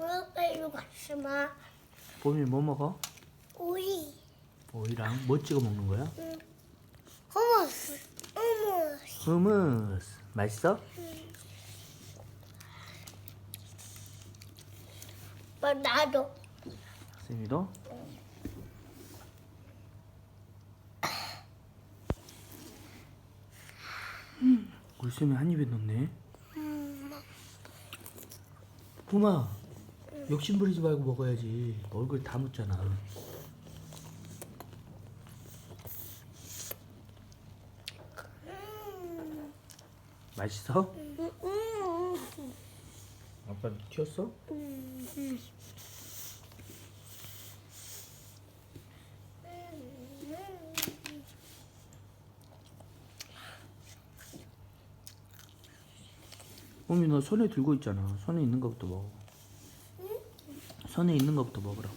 블루베리로 같이 마. 봄이 뭐 먹어? 오이. 오이랑 뭐 찍어 먹는 거야? 허머스. 허머스. 후무스 맛있어? 뭐 나도. 쌤이도? 음, 우리 쌤이 한 입에 넣네 봄아 욕심 부리지 말고 먹어야지 얼굴 다 묻잖아 맛있어? 아빠 튀었어? 봄이 너 손에 들고 있잖아 손에 있는 것부터 먹어 손에 있는 것부터 먹으라